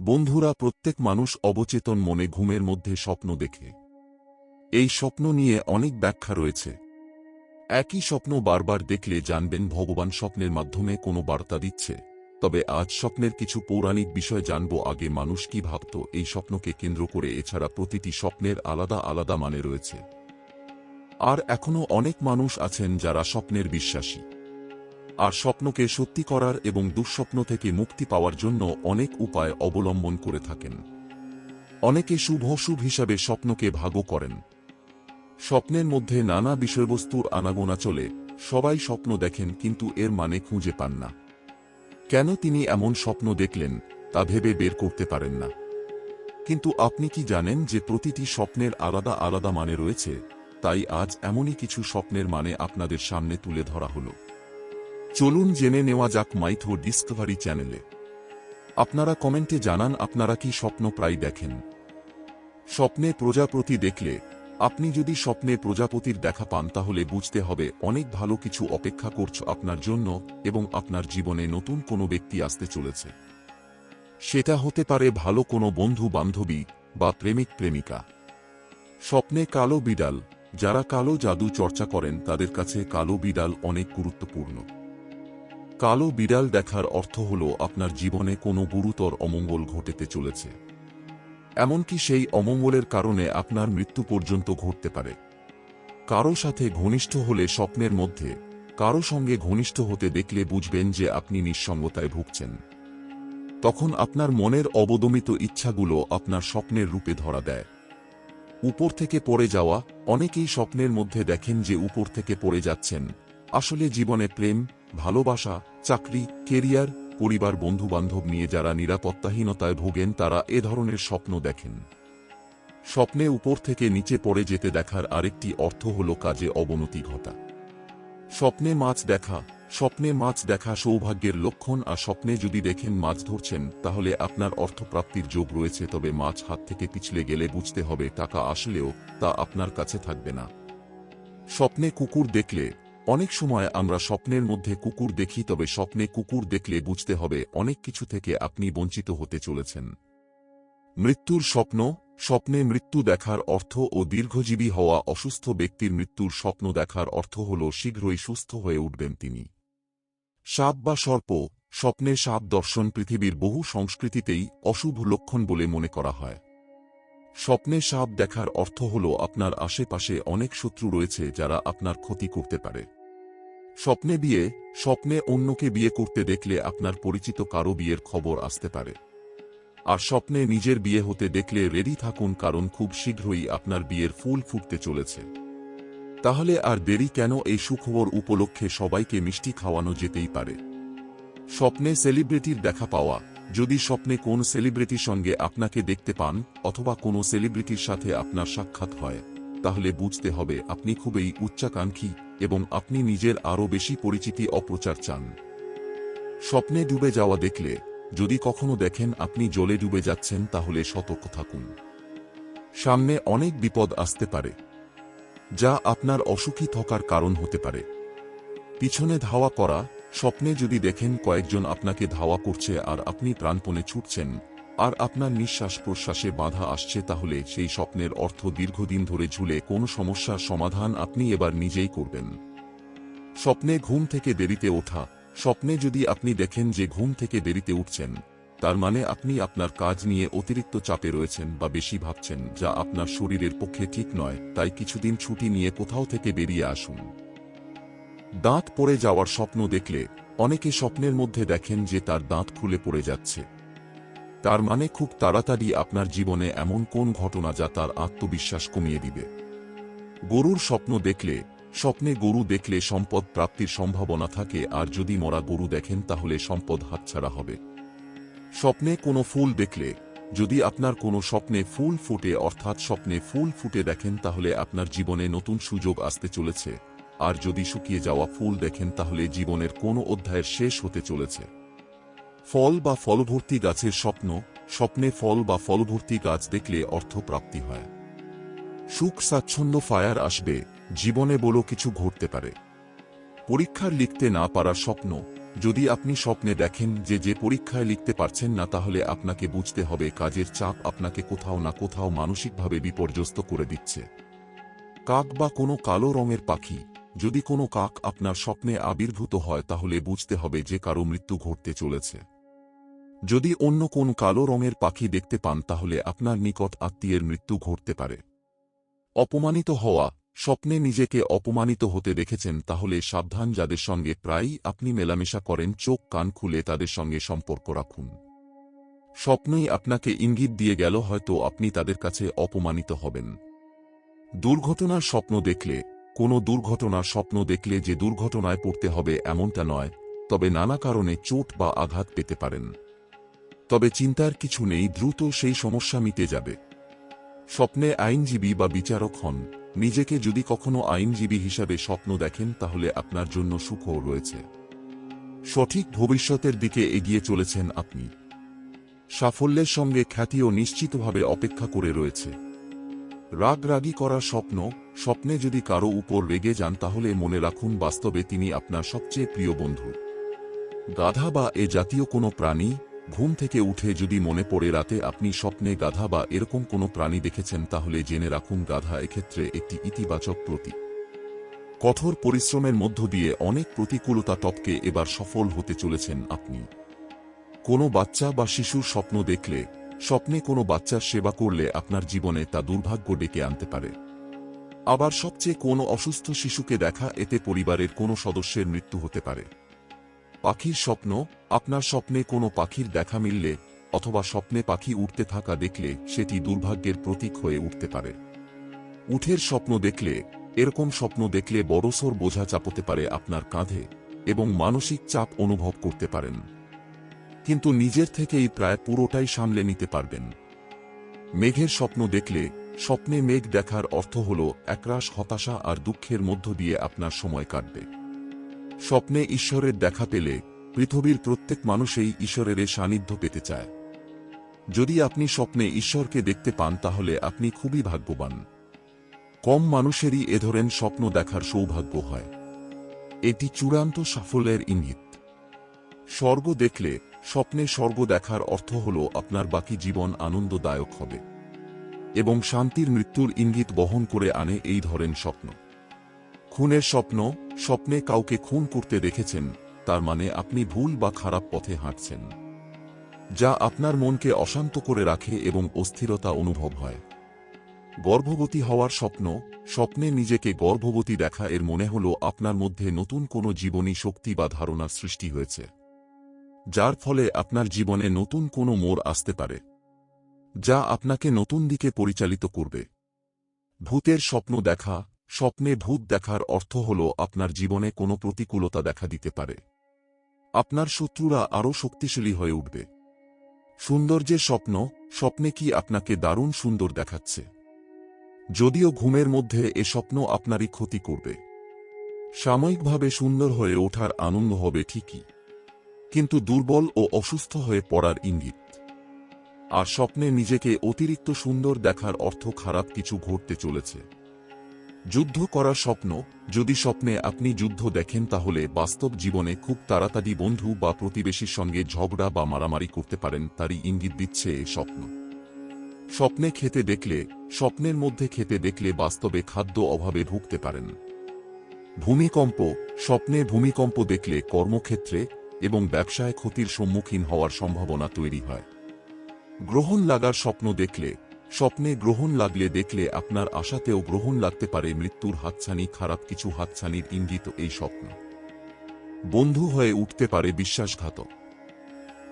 বন্ধুরা প্রত্যেক মানুষ অবচেতন মনে ঘুমের মধ্যে স্বপ্ন দেখে। এই স্বপ্ন নিয়ে অনেক ব্যাখ্যা রয়েছে। একই স্বপ্ন বারবার দেখলে জানবেন ভগবান স্বপ্নের মাধ্যমে কোনো বার্তা দিচ্ছে। তবে আজ স্বপ্নের কিছু পৌরাণিক বিষয় জানব আগে মানুষ কি ভাবত এই স্বপ্নকে কেন্দ্র করে এছাড়া প্রতিটি স্বপ্নের আলাদা আলাদা মানে রয়েছে। আর এখনও অনেক মানুষ আছেন যারা স্বপ্নের বিশ্বাসী। আর স্বপ্নকে সত্যি করার এবং দুঃস্বপ্ন থেকে মুক্তি পাওয়ার জন্য অনেক উপায় অবলম্বন করে থাকেন। অনেকে শুভ অশুভ হিসাবে স্বপ্নকে ভাগও করেন। স্বপ্নের মধ্যে নানা বিষয়বস্তুর আনাগোনা চলে, সবাই স্বপ্ন দেখেন কিন্তু এর মানে খুঁজে পান না। কেন তিনি এমন স্বপ্ন দেখলেন, তা ভেবে বের করতে পারেন না। কিন্তু আপনি কি জানেন যে প্রতিটি স্বপ্নের আলাদা আলাদা মানে রয়েছে, তাই আজ এমনই কিছু স্বপ্নের মানে আপনাদের সামনে তুলে ধরা হলো। চলুন জেনে নেওয়া যাক মাইথো ডিসকভারি চ্যানেলে। আপনারা কমেন্টে জানান আপনারা কি স্বপ্ন প্রায় দেখেন। স্বপ্নে প্রজাপতি দেখলে, আপনি যদি স্বপ্নে প্রজাপতির দেখা পান তাহলে বুঝতে হবে অনেক ভালো কিছু অপেক্ষা করছ আপনার জন্য এবং আপনার জীবনে নতুন কোনো ব্যক্তি আসতে চলেছে। সেটা হতে পারে ভালো কোনো বন্ধু বান্ধবী বা প্রেমিক প্রেমিকা। স্বপ্নে কালো বিড়াল, যারা কালো জাদু চর্চা করেন তাদের কাছে কালো বিড়াল অনেক গুরুত্বপূর্ণ। কালো বিড়াল দেখার অর্থ হল আপনার জীবনে কোনো গুরুতর অমঙ্গল ঘটেতে চলেছে। এমনকি সেই অমঙ্গলের কারণে আপনার মৃত্যু পর্যন্ত ঘটতে পারে। কারও সাথে ঘনিষ্ঠ হলে স্বপ্নের মধ্যে, কারও সঙ্গে ঘনিষ্ঠ হতে দেখলে বুঝবেন যে আপনি নিঃসঙ্গতায় ভুগছেন। তখন আপনার মনের অবদমিত ইচ্ছাগুলো আপনার স্বপ্নের রূপে ধরা দেয়। উপর থেকে পড়ে যাওয়া, অনেকেই স্বপ্নের মধ্যে দেখেন যে উপর থেকে পড়ে যাচ্ছেন। আসলে জীবনে প্রেম ভালোবাসা, চাকরি, কেরিয়ার, পরিবার, বন্ধুবান্ধব নিয়ে যারা নিরাপত্তাহীনতায় ভোগেন, তারা এ ধরনের স্বপ্ন দেখেন। স্বপ্নে উপর থেকে নিচে পড়ে যেতে দেখার আরেকটি অর্থ হল কাজে অবনতি ঘটা। স্বপ্নে মাছ দেখা, স্বপ্নে মাছ দেখা সৌভাগ্যের লক্ষণ, আর স্বপ্নে যদি দেখেন মাছ ধরছেন, তাহলে আপনার অর্থপ্রাপ্তির যোগ রয়েছে, তবে মাছ হাত থেকে পিছলে গেলে বুঝতে হবে টাকা আসলেও তা আপনার কাছে থাকবে না। স্বপ্নে কুকুর দেখলে অনেক সময় আমরা স্বপ্নের মধ্যে কুকুর দেখি, তবে স্বপ্নে কুকুর দেখলে বুঝতে হবে অনেক কিছু থেকে আপনি বঞ্চিত হতে চলেছেন। মৃত্যুর স্বপ্ন, স্বপ্নে মৃত্যু দেখার অর্থ ও দীর্ঘজীবী হওয়া অসুস্থ ব্যক্তির মৃত্যুর স্বপ্ন দেখার অর্থ হল শীঘ্রই সুস্থ হয়ে উঠবেন তিনি। সাপ বা সর্প, স্বপ্নে সাপ দর্শন পৃথিবীর বহু সংস্কৃতিতেই অশুভ লক্ষণ বলে মনে করা হয়। স্বপ্নে সাপ দেখার অর্থ হল আপনার আশেপাশে অনেক শত্রু রয়েছে যারা আপনার ক্ষতি করতে পারে। স্বপ্নে বিয়ে, স্বপ্নে অন্যকে বিয়ে করতে দেখলে আপনার পরিচিত কারও বিয়ের খবর আসতে পারে। আর স্বপ্নে নিজের বিয়ে হতে দেখলে রেডি থাকুন কারণ খুব শীঘ্রই আপনার বিয়ের ফুল ফুটতে চলেছে। তাহলে আর দেরি কেন এই সুখবর উপলক্ষে সবাইকে মিষ্টি খাওয়ানো যেতেই পারে। স্বপ্নে সেলিব্রিটির দেখা পাওয়া যদি স্বপ্নে কোন সেলিব্রিটির সঙ্গে আপনাকে দেখতে পান, অথবা কোনো সেলিব্রিটির সাথে আপনার সাক্ষাৎ হয়, তাহলে বুঝতে হবে আপনি খুবই উচ্চাকাঙ্ক্ষী এবং আপনি নিজের আরও বেশি পরিচিতি অপ্রচার চান। স্বপ্নে ডুবে যাওয়া দেখলে, যদি কখনো দেখেন আপনি জলে ডুবে যাচ্ছেন, তাহলে সতর্ক থাকুন। সামনে অনেক বিপদ আসতে পারে, যা আপনার অসুখী থাকার কারণ হতে পারে। পিছনে ধাওয়া করা স্বপ্নে যদি দেখেন কয়েকজন আপনাকে ধাওয়া করছে আর আপনি প্রাণপণে ছুটছেন, আর আপনার নিঃশ্বাস প্রশ্বাসে বাধা আসছে, তাহলে সেই স্বপ্নের অর্থ দীর্ঘদিন ধরে ঝুলে কোনো সমস্যার সমাধান আপনি এবার নিজেই করবেন। স্বপ্নে ঘুম থেকে দেরিতে ওঠা, স্বপ্নে যদি আপনি দেখেন যে ঘুম থেকে দেরিতে উঠছেন, তার মানে আপনি আপনার কাজ নিয়ে অতিরিক্ত চাপে রয়েছেন বা বেশি ভাবছেন, যা আপনার শরীরের পক্ষে ঠিক নয়, তাই কিছুদিন ছুটি নিয়ে কোথাও থেকে বেরিয়ে আসুন। দাঁত পড়ে যাওয়ার স্বপ্ন দেখলে অনেকে স্বপ্নের মধ্যে দেখেন যে তার দাঁত খুলে পড়ে যাচ্ছে। তার মানে খুব তাড়াতাড়ি আপনার জীবনে এমন কোন ঘটনা যা তার আত্মবিশ্বাস কমিয়ে দিবে। গরুর স্বপ্ন দেখলে, স্বপ্নে গরু দেখলে সম্পদ প্রাপ্তির সম্ভাবনা থাকে আর যদি মরা গরু দেখেন তাহলে সম্পদ হাতছাড়া হবে। স্বপ্নে কোনো ফুল দেখলে, যদি আপনার কোনো স্বপ্নে ফুল ফুটে অর্থাৎ স্বপ্নে ফুল ফুটে দেখেন তাহলে আপনার জীবনে নতুন সুযোগ আসতে চলেছে। আর যদি শুকিয়ে যাওয়া ফুল দেখেন তাহলে জীবনের কোনো অধ্যায়ের শেষ হতে চলেছে। ফল বা ফলভর্তি গাছের স্বপ্ন, স্বপ্নে ফল বা ফলভর্তি গাছ দেখলে অর্থপ্রাপ্তি হয়। সুখ স্বাচ্ছন্দ্য ফায়ার আসবে, জীবনে বলো কিছু ঘটতে পারে। পরীক্ষার লিখতে না পারার স্বপ্ন, যদি আপনি স্বপ্নে দেখেন যে যে পরীক্ষায় লিখতে পারছেন না তাহলে আপনাকে বুঝতে হবে কাজের চাপ আপনাকে কোথাও না কোথাও মানসিকভাবে বিপর্যস্ত করে দিচ্ছে। কাক বা কোনো কালো রঙের পাখি যদি কোনো কাক আপনার স্বপ্নে আবির্ভূত হয়, তাহলে বুঝতে হবে যে কারও মৃত্যু ঘটতে চলেছে। যদি অন্য কোন কালো রঙের পাখি দেখতে পান, তাহলে আপনার নিকট আত্মীয়ের মৃত্যু ঘটতে পারে। অপমানিত হওয়া, স্বপ্নে নিজেকে অপমানিত হতে দেখেছেন, তাহলে সাবধান, যাদের সঙ্গে প্রায়ই আপনি মেলামেশা করেন, চোখ কান খুলে তাদের সঙ্গে সম্পর্ক রাখুন। স্বপ্নই আপনাকে ইঙ্গিত দিয়ে গেল, হয়তো আপনি তাদের কাছে অপমানিত হবেন। দুর্ঘটনার স্বপ্ন দেখলে কোনো দুর্ঘটনার স্বপ্ন দেখলে যে দুর্ঘটনায় পড়তে হবে এমনটা নয়, তবে নানা কারণে চোট বা আঘাত পেতে পারেন। তবে চিন্তার কিছু নেই, দ্রুত সেই সমস্যা মিটে যাবে। স্বপ্নে আইনজীবী বা বিচারক হন। নিজেকে যদি কখনো আইনজীবী হিসাবে স্বপ্ন দেখেন, তাহলে আপনার জন্য সুখও রয়েছে। সঠিক ভবিষ্যতের দিকে এগিয়ে চলেছেন আপনি। সাফল্যের সঙ্গে খ্যাতিও নিশ্চিতভাবে অপেক্ষা করে রয়েছে। রাগরাগি করার স্বপ্ন, স্বপ্নে যদি কারও উপর রেগে যান তাহলে মনে রাখুন বাস্তবে তিনি আপনার সবচেয়ে প্রিয় বন্ধু। গাধা বা এ জাতীয় কোনো প্রাণী, ঘুম থেকে উঠে যদি মনে পড়ে রাতে আপনি স্বপ্নে গাধা বা এরকম কোনো প্রাণী দেখেছেন তাহলে জেনে রাখুন গাধা এক্ষেত্রে একটি ইতিবাচক প্রতীক। কঠোর পরিশ্রমের মধ্য দিয়ে অনেক প্রতিকূলতা টপকে এবার সফল হতে চলেছেন আপনি। কোনো বাচ্চা বা শিশুর স্বপ্ন দেখলে স্বপ্নে কোনো বাচ্চার সেবা করলে আপনার জীবনে তা দুর্ভাগ্য ডেকে আনতে পারে। আবার সবচেয়ে কোনো অসুস্থ শিশুকে দেখা, এতে পরিবারের কোনো সদস্যের মৃত্যু হতে পারে। পাখির স্বপ্ন, আপনার স্বপ্নে কোনো পাখির দেখা মিললে অথবা স্বপ্নে পাখি উঠতে থাকা দেখলে সেটি দুর্ভাগ্যের প্রতীক হয়ে উঠতে পারে। উঠের স্বপ্ন দেখলে, এরকম স্বপ্ন দেখলে বড়সর বোঝা চাপতে পারে আপনার কাঁধে এবং মানসিক চাপ অনুভব করতে পারেন। কিন্তু নিজের থেকেই প্রায় পুরোটাই সামলে নিতে পারবেন। মেঘের স্বপ্ন দেখলে, স্বপ্নে মেঘ দেখার অর্থ হল একরাশ হতাশা আর দুঃখের মধ্য দিয়ে আপনার সময় কাটবে। স্বপ্নে ঈশ্বরের দেখা পেলে, পৃথিবীর প্রত্যেক মানুষেই ঈশ্বরের সান্নিধ্য পেতে চায়। যদি আপনি স্বপ্নে ঈশ্বরকে দেখতে পান, তাহলে আপনি খুবই ভাগ্যবান। কম মানুষেরই এ ধরেন স্বপ্ন দেখার সৌভাগ্য হয়। এটি চূড়ান্ত সাফল্যের ইঙ্গিত। স্বর্গ দেখলে স্বপ্নে স্বর্গ দেখার অর্থ হল আপনার বাকি জীবন আনন্দদায়ক হবে। এবং শান্তির মৃত্যুর ইঙ্গিত বহন করে আনে এই ধরেন স্বপ্ন। খুনের স্বপ্ন, স্বপ্নে কাউকে খুন করতে দেখেছেন, তার মানে আপনি ভুল বা খারাপ পথে হাঁটছেন। যা আপনার মনকে অশান্ত করে রাখে এবং অস্থিরতা অনুভব হয়। গর্ভবতী হওয়ার স্বপ্ন, স্বপ্নে নিজেকে গর্ভবতী দেখা এর মনে হল আপনার মধ্যে নতুন কোনো জীবনী শক্তি বা ধারণার সৃষ্টি হয়েছে। যার ফলে আপনার জীবনে নতুন কোনো মোড় আসতে পারে, যা আপনাকে নতুন দিকে পরিচালিত করবে। ভূতের স্বপ্ন দেখা, স্বপ্নে ভূত দেখার অর্থ হল আপনার জীবনে কোনো প্রতিকূলতা দেখা দিতে পারে। আপনার শত্রুরা আরও শক্তিশালী হয়ে উঠবে। সৌন্দর্যের স্বপ্ন, স্বপ্নে কি আপনাকে দারুণ সুন্দর দেখাচ্ছে। যদিও ঘুমের মধ্যে এ স্বপ্ন আপনারই ক্ষতি করবে। সাময়িকভাবে সুন্দর হয়ে ওঠার আনন্দ হবে ঠিকই। কিন্তু দুর্বল ও অসুস্থ হয়ে পড়ার ইঙ্গিত। আর স্বপ্নে নিজেকে অতিরিক্ত সুন্দর দেখার অর্থ খারাপ কিছু ঘটতে চলেছে। যুদ্ধ করার স্বপ্ন, যদি স্বপ্নে আপনি যুদ্ধ দেখেন তাহলে বাস্তব জীবনে খুব তাড়াতাড়ি বন্ধু বা প্রতিবেশীর সঙ্গে ঝগড়া বা মারামারি করতে পারেন তারই ইঙ্গিত দিচ্ছে এ স্বপ্ন। স্বপ্নে খেতে দেখলে, স্বপ্নের মধ্যে খেতে দেখলে বাস্তবে খাদ্য অভাবে ভুগতে পারেন। ভূমিকম্প, স্বপ্নে ভূমিকম্প দেখলে কর্মক্ষেত্রে এবং ব্যবসায় ক্ষতির সম্মুখীন হওয়ার সম্ভাবনা তৈরি হয়। গ্রহণ লাগার স্বপ্ন দেখলে, স্বপ্নে গ্রহণ লাগলে দেখলে আপনার আশাতেও গ্রহণ লাগতে পারে মৃত্যুর হাতছানি, খারাপ কিছু হাতছানির ইঙ্গিত এই স্বপ্ন। বন্ধু হয়ে উঠতে পারে বিশ্বাসঘাতক।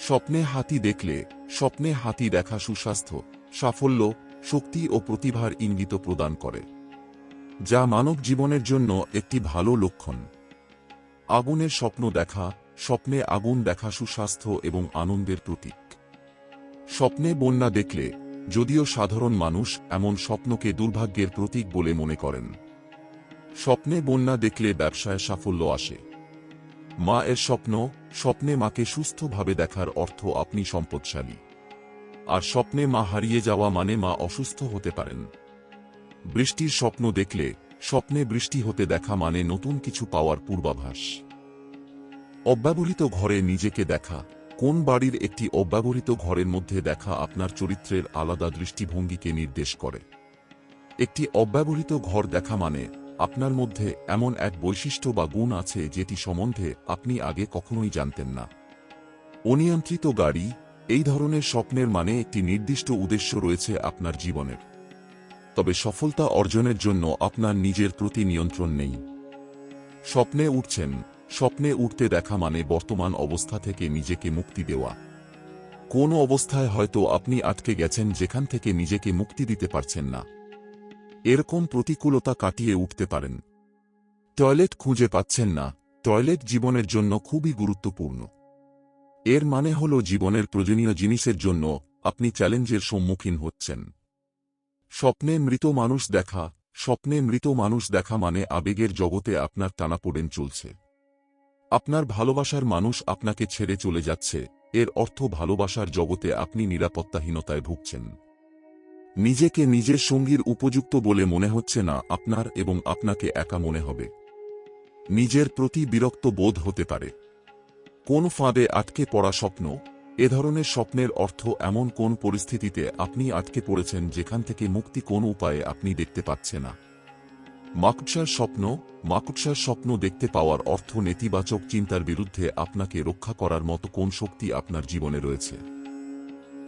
স্বপ্নে হাতি দেখলে, স্বপ্নে হাতি দেখা সুস্বাস্থ্য, সাফল্য, শক্তি ও প্রতিভার ইঙ্গিত প্রদান করে, যা মানব জীবনের জন্য একটি ভালো লক্ষণ। আগুনের স্বপ্ন দেখা স্বপ্নে আগুন দেখা সুস্বাস্থ্য এবং আনন্দের প্রতীক। স্বপ্নে বন্যা দেখলে, যদিও সাধারণ মানুষ এমন স্বপ্নকে দুর্ভাগ্যের প্রতীক বলে মনে করেন। স্বপ্নে বন্যা দেখলে ব্যবসায় সাফল্য আসে। মা এর স্বপ্ন, স্বপ্নে মাকে সুস্থভাবে দেখার অর্থ আপনি সম্পদশালী। আর স্বপ্নে মা হারিয়ে যাওয়া মানে মা অসুস্থ হতে পারেন। বৃষ্টির স্বপ্ন দেখলে, স্বপ্নে বৃষ্টি হতে দেখা মানে নতুন কিছু পাওয়ার পূর্বাভাস। অব্যবহৃত ঘরে নিজেকে দেখা। কোন বাড়ির একটি অব্যবহৃত ঘরের মধ্যে দেখা আপনার চরিত্রের আলাদা দৃষ্টিভঙ্গিকে নির্দেশ করে। একটি অব্যবহৃত ঘর দেখা মানে আপনার মধ্যে এমন এক বৈশিষ্ট্য বা গুণ আছে যেটি সম্বন্ধে আপনি আগে কখনোই জানতেন না। অনিয়ন্ত্রিত গাড়ি, এই ধরনের স্বপ্নের মানে একটি নির্দিষ্ট উদ্দেশ্য রয়েছে আপনার জীবনের। তবে সফলতা অর্জনের জন্য আপনার নিজের প্রতি নিয়ন্ত্রণ নেই। স্বপ্নে উঠছেন স্বপ্নে উঠতে দেখা মানে বর্তমান অবস্থা থেকে নিজেকে মুক্তি দেওয়া। কোন অবস্থায় হয়তো আপনি আটকে গেছেন যেখান থেকে নিজেকে মুক্তি দিতে পারছেন না। এরকম প্রতিকূলতা কাটিয়ে উঠতে পারেন। টয়লেট খুঁজে পাচ্ছেন না, টয়লেট জীবনের জন্য খুবই গুরুত্বপূর্ণ। এর মানে হল জীবনের প্রয়োজনীয় জিনিসের জন্য আপনি চ্যালেঞ্জের সম্মুখীন হচ্ছেন। স্বপ্নে মৃত মানুষ দেখা, স্বপ্নে মৃত মানুষ দেখা মানে আবেগের জগতে আপনার টানাপোড়েন চলছে। আপনার ভালোবাসার মানুষ আপনাকে ছেড়ে চলে যাচ্ছে, এর অর্থ ভালোবাসার জগতে আপনি নিরাপত্তাহীনতায় ভুগছেন। নিজেকে নিজের সঙ্গীর উপযুক্ত বলে মনে হচ্ছে না আপনার এবং আপনাকে একা মনে হবে। নিজের প্রতি বিরক্ত বোধ হতে পারে। কোন ফাঁদে আটকে পড়া স্বপ্ন, এ ধরনের স্বপ্নের অর্থ এমন কোন পরিস্থিতিতে আপনি আটকে পড়েছেন যেখান থেকে মুক্তি কোন উপায়ে আপনি দেখতে পাচ্ছে না। মাকুৎসার স্বপ্ন মাকুৎসার স্বপ্ন দেখতে পাওয়ার অর্থ নেতিবাচক চিন্তার বিরুদ্ধে আপনাকে রক্ষা করার মতো কোন শক্তি আপনার জীবনে রয়েছে?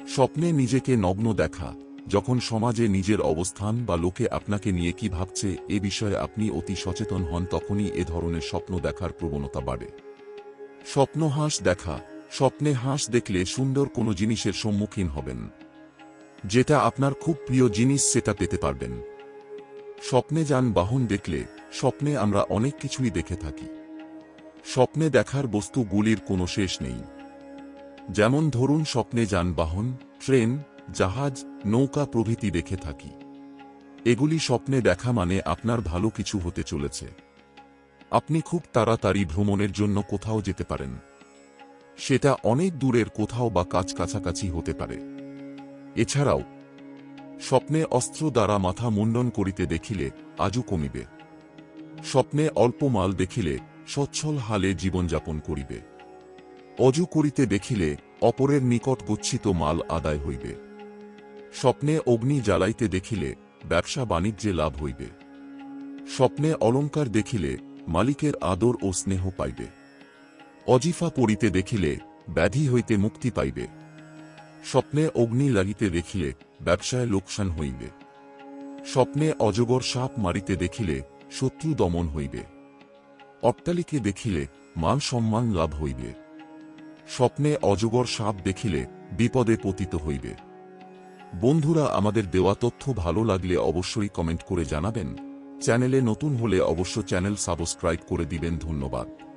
স্বপ্নে নিজেকে নগ্ন দেখা, যখন সমাজে নিজের অবস্থান বা লোকে আপনাকে নিয়ে কি ভাবছে এ বিষয়ে আপনি অতি সচেতন হন, তখনই এ ধরনের স্বপ্ন দেখার প্রবণতা বাড়ে। স্বপ্ন হাঁস দেখা, স্বপ্নে হাঁস দেখলে সুন্দর কোনো জিনিসের সম্মুখীন হবেন। যেটা আপনার খুব প্রিয় জিনিস সেটা পেতে পারবেন। স্বপ্নে যান বাহন দেখলে, স্বপ্নে আমরা অনেক কিছুই দেখে থাকি। স্বপ্নে দেখার বস্তুগুলির কোনো শেষ নেই। যেমন ধরুন স্বপ্নে যানবাহন ট্রেন, জাহাজ, নৌকা প্রভৃতি দেখে থাকি। এগুলি স্বপ্নে দেখা মানে আপনার ভালো কিছু হতে চলেছে। আপনি খুব তাড়াতাড়ি ভ্রমণের জন্য কোথাও যেতে পারেন। সেটা অনেক দূরের কোথাও বা কাছ কাছাকাছি হতে পারে। এছাড়াও স্বপ্নে অস্ত্র দ্বারা মাথা মুন্ডন করিতে দেখিলে আজও কমিবে। স্বপ্নে অল্প মাল দেখিলে সচ্ছল হালে জীবনযাপন করিবে। অজু করিতে দেখিলে অপরের নিকট গচ্ছিত মাল আদায় হইবে। স্বপ্নে অগ্নি জ্বালাইতে দেখিলে ব্যবসা বাণিজ্যে লাভ হইবে। স্বপ্নে অলঙ্কার দেখিলে মালিকের আদর ও স্নেহ পাইবে। অজিফা পড়িতে দেখিলে ব্যাধি হইতে মুক্তি পাইবে। স্বপ্নে অগ্নি লাগিতে দেখিলে ব্যবসায় লোকসান হইবে। স্বপ্নে অজগর সাপ মারিতে দেখিলে শত্রু দমন হইবে। অট্টালিকে দেখিলে মান সম্মান লাভ হইবে। স্বপ্নে অজগর সাপ দেখিলে বিপদে পতিত হইবে। বন্ধুরা, আমাদের দেওয়া তথ্য ভালো লাগলে অবশ্যই কমেন্ট করে জানাবেন। চ্যানেলে নতুন হলে অবশ্য চ্যানেল সাবস্ক্রাইব করে দিবেন ধন্যবাদ।